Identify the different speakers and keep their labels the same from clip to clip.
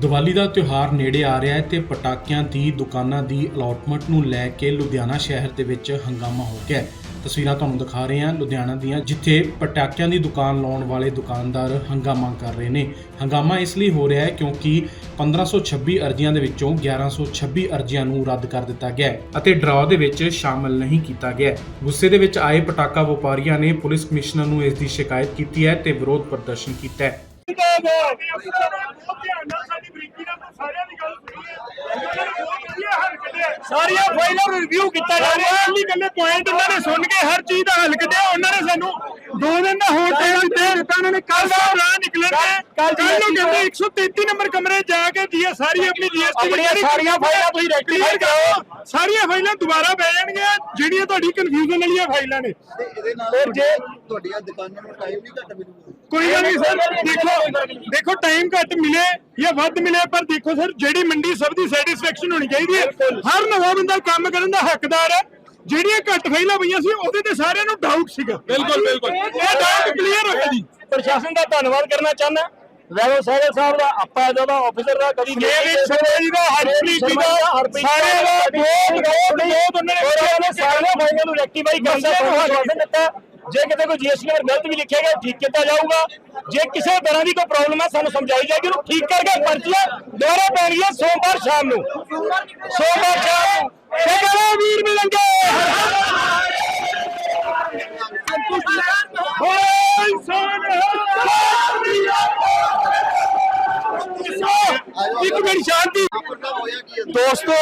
Speaker 1: ਦੀਵਾਲੀ ਦਾ ਤਿਉਹਾਰ ਨੇੜੇ ਆ ਰਿਹਾ ਹੈ ਤੇ ਪਟਾਕਿਆਂ ਦੀ ਦੁਕਾਨਾਂ ਦੀ ਅਲਾਟਮੈਂਟ ਨੂੰ ਲੈ ਕੇ ਲੁਧਿਆਣਾ ਸ਼ਹਿਰ ਦੇ ਵਿੱਚ ਹੰਗਾਮਾ ਹੋ ਗਿਆ ਹੈ। ਤਸਵੀਰਾਂ ਤੁਹਾਨੂੰ ਦਿਖਾ ਰਹੇ ਹਾਂ ਲੁਧਿਆਣਾ ਦੀਆਂ, ਜਿੱਥੇ ਪਟਾਕਿਆਂ ਦੀ ਦੁਕਾਨ ਲਾਉਣ ਵਾਲੇ ਦੁਕਾਨਦਾਰ ਹੰਗਾਮਾ ਕਰ ਰਹੇ ਨੇ। ਹੰਗਾਮਾ ਇਸ ਲਈ ਹੋ ਰਿਹਾ ਹੈ ਕਿਉਂਕਿ 1526 ਅਰਜ਼ੀਆਂ ਦੇ ਵਿੱਚੋਂ 1126 ਅਰਜ਼ੀਆਂ ਨੂੰ ਰੱਦ ਕਰ ਦਿੱਤਾ ਗਿਆ ਅਤੇ ਡਰਾਅ ਦੇ ਵਿੱਚ ਸ਼ਾਮਲ ਨਹੀਂ ਕੀਤਾ ਗਿਆ ਗੁੱਸੇ ਦੇ ਵਿੱਚ ਆਏ ਪਟਾਕਾ ਵਪਾਰੀਆਂ ਨੇ ਪੁਲਿਸ ਕਮਿਸ਼ਨਰ ਨੂੰ ਇਸ ਦੀ ਸ਼ਿਕਾਇਤ ਕੀਤੀ ਹੈ ਤੇ ਵਿਰੋਧ ਪ੍ਰਦਰਸ਼ਨ ਕੀਤਾ ਹੈ।
Speaker 2: ਸਾਰੀਆਂ ਫਾਈਲਾਂ ਨੂੰ ਰਿਵਿਊ ਕੀਤਾ ਜਾ ਰਿਹਾ। ਹੈ ਗੱਲੇ ਪੁਆਇੰਟ ਉਹਨਾਂ ਨੇ ਸੁਣ ਕੇ ਹਰ ਚੀਜ਼ ਦਾ ਹੱਲ ਕੱਢਿਆ। ਉਹਨਾਂ ਨੇ ਸਾਨੂੰ ਦੋ ਦਿਨ ਦਾ ਹੋਰ ਟਾਈਮ ਦਿੱਤਾ। ਦਿੱਤਾ ਉਹਨਾਂ ਨੇ ਕੱਲ ਦਾ ਰਾਹ ਨਿਕਲਣ ਦੇ। ਕੱਲ ਨੂੰ ਕਹਿੰਦੇ 133 ਨੰਬਰ ਕਮਰੇ ਜਾ ਕੇ ਜੀ ਸਾਰੀ ਆਪਣੀ ਜੀਐਸਟੀ
Speaker 3: ਆਪਣੀਆਂ ਸਾਰੀਆਂ ਫਾਈਲਾਂ ਤੁਸੀਂ rectify
Speaker 2: ਕਰਾਓ ਸਾਰੀਆਂ ਫਾਈਲਾਂ ਦੁਬਾਰਾ ਪੈ ਜਾਣਗੀਆਂ ਜਿਹੜੀਆਂ ਤੁਹਾਡੀ ਕਨਫਿਊਜ਼ਨ ਵਾਲੀਆਂ ਫਾਈਲਾਂ ਨੇ।
Speaker 4: ਤੇ ਇਹਦੇ ਨਾਲ
Speaker 2: ਫਿਰ ਜੇ-
Speaker 4: ਤੁਹਾਡੀਆਂ ਦੁਕਾਨਾਂ ਨੂੰ ਟਾਈਮ ਨਹੀਂ ਘੱਟ ਮਿਲੂਗਾ।
Speaker 2: ਕੋਈ ਗੱਲ ਨਹੀਂ ਸਰ। ਦੇਖੋ ਦੇਖੋ ਟਾਈਮ ਘੱਟ ਮਿਲੇ ਜਾਂ ਵੱਧ ਮਿਲੇ ਪਰ ਦੇਖੋ ਸਰ ਜਿਹੜੀ ਮੰਡੀ ਸਭ ਦੀ ਸੈਟੀਸਫੈਕਸ਼ਨ ਹੋਣੀ ਚਾਹੀਦੀ ਹੈ। ਹਰ ਨਵਾਂ ਬੰਦਾ ਕੰਮ ਕਰਨ ਦਾ ਹੱਕਦਾਰ ਹੈ। ਜਿਹੜੀਆਂ ਘੱਟ ਫਾਈਲਾਂ ਪਈਆਂ ਸੀ ਉਹਦੇ ਤੇ ਸਾਰਿਆਂ ਨੂੰ ਡਾਊਟ ਸੀਗਾ। ਬਿਲਕੁਲ ਬਿਲਕੁਲ। ਇਹ ਡਾਊਟ ਕਲੀਅਰ ਹੋਇਆ ਜੀ।
Speaker 3: ਪ੍ਰਸ਼ਾਸਨ ਦਾ ਧੰਨਵਾਦ ਕਰਨਾ ਚਾਹੁੰਦਾ। ਵੈਰੋ ਸਾਹਿਬ ਸਾਹਿਬ ਦਾ ਆਪਾਂ ਦਾ ਆਫੀਸਰ ਦਾ ਕਦੀ
Speaker 2: ਸੁਨੇਹ ਵਿੱਚ ਸਰਵੇ ਜੀ ਦਾ ਹਰਪ੍ਰੀਤ ਜੀ ਦਾ ਸਾਰਿਆਂ ਦਾ ਬਹੁਤ ਬਹੁਤ ਬਹੁਤ ਉਹਨਾਂ ਨੇ
Speaker 3: ਸਾਰੀਆਂ ਫਾਈਲਾਂ ਨੂੰ ਰੈਕਟੀਫਾਈ ਕਰਨ ਦਾ ਆਸ਼ਵਾਸਨ ਦਿੱਤਾ ਜੇ ਕਿਤੇ ਕੋਈ ਜੀਐਸਟੀ ਨੰਬਰ ਗਲਤ ਵੀ ਲਿਖਿਆ ਗਿਆ ਠੀਕ ਕੀਤਾ ਜਾਊਗਾ ਜੇ ਕਿਸੇ ਤਰ੍ਹਾਂ ਦੀ ਕੋਈ ਪ੍ਰੋਬਲਮ ਹੈ ਸਾਨੂੰ ਸਮਝਾਈ ਜਾਏਗੀ ਉਹਨੂੰ ਠੀਕ ਕਰਕੇ ਪਰਚੀਆਂ ਦੁਬਾਰਾ ਪੈਣਗੀਆਂ ਸੋਮਵਾਰ ਸ਼ਾਮ ਨੂੰ ਸੋਮਵਾਰ ਸ਼ਾਮ ਨੂੰ ਤੇ ਕਰੋ ਵੀਰ ਮਿਲਣਗੇ
Speaker 2: ਹੋਏ ਸੋਨ ਇੱਕ ਮਿੰਟ ਸ਼ਾਂਤੀ
Speaker 4: ਪੱਕਾ ਹੋਇਆ ਕੀ ਹੈ
Speaker 2: ਦੋਸਤੋ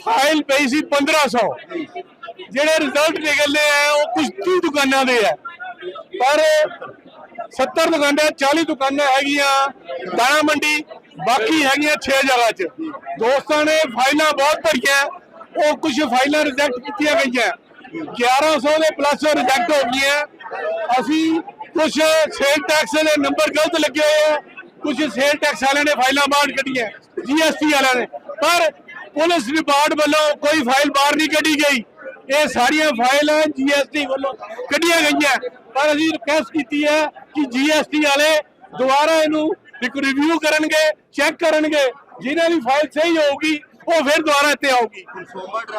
Speaker 2: ਫਾਈਲ ਪਈ ਸੀ 1500 ਜਿਹੜੇ ਰਿਜ਼ਲਟ ਨਿਕਲਦੇ ਆ, ਉਹ ਕੁਝ 30 ਦੁਕਾਨਾਂ ਦੇ ਆ। ਪਰ 70 ਦੁਕਾਨਾਂ 40 ਦੁਕਾਨਾਂ ਹੈਗੀਆਂ, ਦਾਣਾ ਮੰਡੀ, ਬਾਕੀ ਹੈਗੀਆਂ 6 ਜਗ੍ਹਾ 'ਚ। ਦੋਸਤਾਂ ਨੇ ਫਾਈਲਾਂ ਬਹੁਤ ਭਰੀਆਂ, ਉਹ ਕੁਝ ਫਾਈਲਾਂ ਰਿਜੈਕਟ ਕੀਤੀਆਂ ਗਈਆਂ। 1100 ਦੇ ਪਲੱਸ ਰਿਜੈਕਟ ਹੋ ਗਈਆਂ। ਅਸੀਂ ਕੁਝ ਸੇਲ ਟੈਕਸ ਦੇ ਨੰਬਰ ਗਲਤ ਲੱਗੇ ਹੋਏ ਆ। ਕੁਝ ਸੇਲ ਟੈਕਸ ਵਾਲਿਆਂ ਨੇ ਫਾਈਲਾਂ ਬਾਹਰ ਕੱਢੀਆਂ ਜੀਐਸਟੀ ਵਾਲਿਆਂ ਨੇ। ਪਰ ਪੁਲਿਸ ਡਿਪਾਰਟ ਵੱਲੋਂ ਕੋਈ ਫਾਈਲ ਬਾਹਰ ਨਹੀਂ ਕੱਢੀ ਗਈ। ਇਹ ਸਾਰੀਆਂ ਫਾਈਲਾਂ ਜੀਐਸਟੀ ਵੱਲੋਂ ਕੱਢੀਆਂ ਗਈਆਂ। ਪਰ ਅਸੀਂ ਰਿਕਵੈਸਟ ਕੀਤੀ ਹੈ ਕਿ ਜੀਐਸਟੀ ਵਾਲੇ ਦੁਬਾਰਾ ਇਹਨੂੰ ਇੱਕ ਰਿਵਿਊ ਕਰਨਗੇ ਚੈੱਕ ਕਰਨਗੇ। ਜਿਨ੍ਹਾਂ ਦੀ ਫਾਈਲ ਸਹੀ ਹੋਊਗੀ, ਉਹ ਫਿਰ ਦੁਬਾਰਾ ਇੱਥੇ ਆਊਗੀ।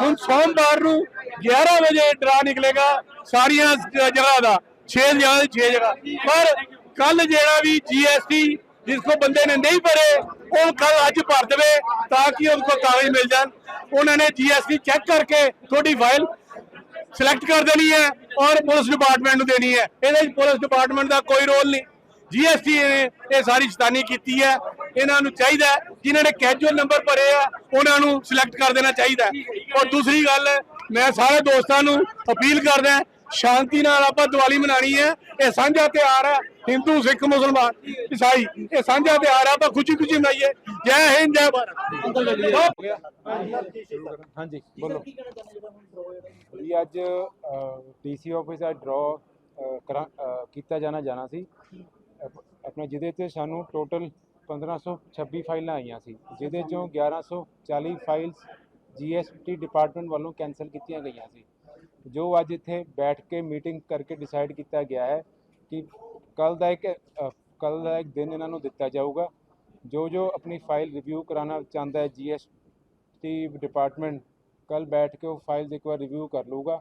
Speaker 2: ਹੁਣ ਸੋਮਵਾਰ ਨੂੰ 11 ਵਜੇ ਡਰਾ ਨਿਕਲੇਗਾ ਸਾਰੀਆਂ ਜਗ੍ਹਾ ਦਾ। 6 ਜਗ੍ਹਾ ਦੀ 6 ਜਗ੍ਹਾ। ਪਰ ਕੱਲ ਜਿਹੜਾ ਵੀ ਜੀਐਸਟੀ ਜਿਸ ਕੋ ਬੰਦੇ ਨੇ ਨਹੀਂ ਭਰੇ, ਉਹ ਕੱਲ ਅੱਜ ਭਰ ਦੇਵੇ ਤਾਂ ਕਿ ਉਹਦੇ ਕੋਲ ਕਾਗਜ਼ ਮਿਲ ਜਾਣ। ਉਹਨਾਂ ਨੇ ਜੀਐਸਟੀ ਚੈੱਕ ਕਰਕੇ ਤੁਹਾਡੀ ਫਾਈਲ ਸਿਲੈਕਟ ਕਰ ਦੇਣੀ ਹੈ ਔਰ ਪੁਲਿਸ ਡਿਪਾਰਟਮੈਂਟ ਨੂੰ ਦੇਣੀ ਹੈ। ਇਹਦੇ ਵਿੱਚ ਪੁਲਿਸ ਡਿਪਾਰਟਮੈਂਟ ਦਾ ਕੋਈ ਰੋਲ ਨਹੀਂ। ਜੀਐਸਟੀ ਨੇ ਇਹ ਸਾਰੀ ਸ਼ੈਤਾਨੀ ਕੀਤੀ ਹੈ। ਇਹਨਾਂ ਨੂੰ ਚਾਹੀਦਾ ਹੈ, ਜਿਨ੍ਹਾਂ ਨੇ ਕੈਜੂਅਲ ਨੰਬਰ ਭਰੇ ਆ ਉਹਨਾਂ ਨੂੰ ਸਿਲੈਕਟ ਕਰ ਦੇਣਾ ਚਾਹੀਦਾ ਹੈ। ਔਰ ਦੂਸਰੀ ਗੱਲ ਮੈਂ ਸਾਰੇ ਦੋਸਤਾਂ ਨੂੰ ਅਪੀਲ ਕਰਦਾ ਸ਼ਾਂਤੀ ਨਾਲ ਆਪਾਂ ਦੀਵਾਲੀ ਮਨਾਣੀ ਹੈ। ਇਹ ਸਾਂਝਾ ਤਿਉਹਾਰ ਹੈ ਹਿੰਦੂ ਸਿੱਖ ਮੁਸਲਮਾਨ। ਈਸਾਈ ਇਹ ਸਾਂਝਾ ਤਿਉਹਾਰ ਹੈ ਆਪਾਂ ਖੁਸ਼ੀ ਖੁਸ਼ੀ ਮਨਾਈਏ। ਜੈ ਹਿੰਦ ਜੈ ਭਾਰਤ।
Speaker 5: ਹਾਂਜੀ ਬੋਲੋ। ਜੀ ਅੱਜ ਡੀਸੀ ਆਫਿਸ ਦਾ ਡਰਾ ਕੀਤਾ ਜਾਣਾ ਜਾਣਾ ਸੀ। ਆਪਣਾ ਜਿਹਦੇ ਤੇ ਸਾਨੂੰ ਟੋਟਲ 1526 ਫਾਈਲਾਂ ਆਈਆਂ ਸੀ, ਜਿਹਦੇ ਚੋਂ 1140 ਫਾਈਲਸ ਜੀਐਸਟੀ ਡਿਪਾਰਟਮੈਂਟ ਵੱਲੋਂ ਕੈਨਸਲ ਕੀਤੀਆਂ ਗਈਆਂ ਸੀ। ਜੋ ਅੱਜ ਇੱਥੇ ਬੈਠ ਕੇ ਮੀਟਿੰਗ ਕਰਕੇ ਡਿਸਾਈਡ ਕੀਤਾ ਗਿਆ ਹੈ ਕਿ ਕੱਲ ਦਾ ਇੱਕ ਕੱਲ ਦਾ ਇੱਕ ਦਿਨ ਇਹਨਾਂ ਨੂੰ ਦਿੱਤਾ ਜਾਊਗਾ। ਜੋ ਜੋ ਆਪਣੀ ਫਾਈਲ ਰਿਵਿਊ ਕਰਾਉਣਾ ਚਾਹੁੰਦਾ ਹੈ ਜੀਐਸਟੀ ਡਿਪਾਰਟਮੈਂਟ ਕੱਲ ਬੈਠ ਕੇ ਉਹ ਫਾਈਲਸ ਇੱਕ ਵਾਰ ਰਿਵਿਊ ਕਰ ਲਊਗਾ।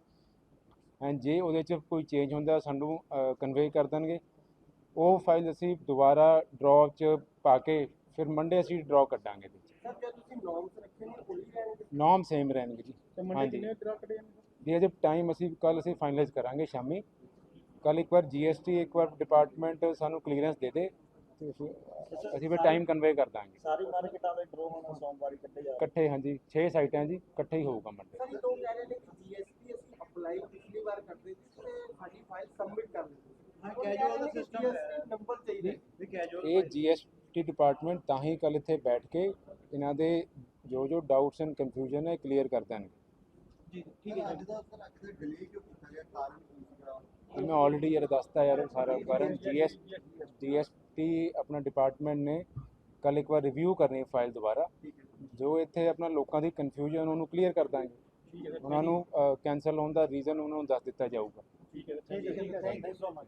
Speaker 5: ਐਂਡ ਜੇ ਉਹਦੇ 'ਚ ਕੋਈ ਚੇਂਜ ਹੁੰਦਾ ਸਾਨੂੰ ਕਨਵੇ ਕਰ ਦੇਣਗੇ। ਉਹ ਫਾਈਲ ਅਸੀਂ ਦੁਬਾਰਾ ਡਰਾਅ 'ਚ ਪਾ ਕੇ ਫਿਰ ਮੰਡੇ ਅਸੀਂ ਡਰਾਅ ਕੱਢਾਂਗੇ 'ਚ। ਨਾਮ ਸੇਮ ਰਹਿਣਗੇ ਜੀ। ਹਾਂਜੀ। ਜੀ ਅਜੇ ਟਾਈਮ ਅਸੀਂ ਕੱਲ ਅਸੀਂ ਫਾਈਨਲਾਈਜ਼ ਕਰਾਂਗੇ ਸ਼ਾਮੀ। ਕੱਲ ਇੱਕ ਵਾਰ ਜੀਐਸਟੀ ਇੱਕ ਵਾਰ ਡਿਪਾਰਟਮੈਂਟ ਸਾਨੂੰ ਕਲੀਅਰੈਂਸ ਦੇ ਦੇ। ਤੇ ਫਿਰ ਅਸੀਂ ਫਿਰ ਟਾਈਮ ਕਨਵੇ ਕਰ ਦਾਂਗੇ।
Speaker 4: ਸਾਰੀ ਮਾਰਕੀਟਾਂ ਦੇ ਡਰੋ ਹੋਣਾ ਸੋਮਵਾਰ ਇਕੱਠੇ ਜਾ
Speaker 5: ਇਕੱਠੇ ਹਾਂਜੀ 6 ਸਾਈਟਾਂ ਜੀ ਇਕੱਠੇ ਹੀ ਹੋਊਗਾ ਮੰਡੇ।
Speaker 4: ਸਰ ਲੋਕ ਕਹਿ ਰਹੇ ਨੇ ਕਿ ਜੀਐਸਟੀ ਅਸੀਂ ਅਪਲਾਈ ਪਿਛਲੀ ਵਾਰ ਕਰਦੇ ਸੀ ਤੇ ਸਾਡੀ ਫਾਈਲ ਸਬਮਿਟ ਕਰ ਦਿੱਤੀ ਹਾਂ ਕੈਜੂਅਲ ਦਾ ਸਿਸਟਮ ਹੈ ਨੰਬਰ ਚਾਹੀਦਾ ਵੀ ਕੈਜੂਅਲ
Speaker 5: ਇਹ ਜੀਐਸਟੀ ਡਿਪਾਰਟਮੈਂਟ ਤਾਂ ਹੀ ਕੱਲ ਇੱਥੇ ਬੈਠ ਕੇ ਇਹਨਾਂ ਦੇ ਜੋ ਜੋ ਡਾਊਟਸ ਐਂਡ ਕਨਫਿਊਜ਼ਨ ਹੈ ਕਲੀਅਰ ਕਰ ਦੇਣਗੇ।
Speaker 4: ਜੀ ਠੀਕ ਹੈ ਅੱਜ ਦਾ ਸਰ ਅੱਜ ਦਾ ਡਿਲੇ ਕਿਉਂ ਕੀਤਾ ਗਿਆ? ਕਾਰਨ ਕੀ ਸੀਗਾ?
Speaker 5: ਮੈਂ ਆਲਰੇਡੀ ਯਾਰ ਦੱਸਤਾ ਯਾਰ ਸਾਰਾ ਕਾਰਨ ਜੀਐਸ ਕਮੇਟੀ ਆਪਣਾ ਡਿਪਾਰਟਮੈਂਟ ਨੇ ਕੱਲ ਇੱਕ ਵਾਰ ਰਿਵਿਊ ਕਰਨੀ ਫਾਈਲ ਦੁਬਾਰਾ। ਜੋ ਇੱਥੇ ਆਪਣਾ ਲੋਕਾਂ ਦੀ ਕਨਫਿਊਜ਼ਨ ਉਹਨਾਂ ਨੂੰ ਕਲੀਅਰ ਕਰ ਦਾਂਗੇ। ਉਹਨਾਂ ਨੂੰ ਕੈਨਸਲ ਹੋਣ ਦਾ ਰੀਜ਼ਨ ਉਹਨਾਂ ਨੂੰ ਦੱਸ ਦਿੱਤਾ ਜਾਊਗਾ।
Speaker 4: ਠੀਕ ਹੈ ਥੈਂਕ ਯੂ ਸੋ ਮਚ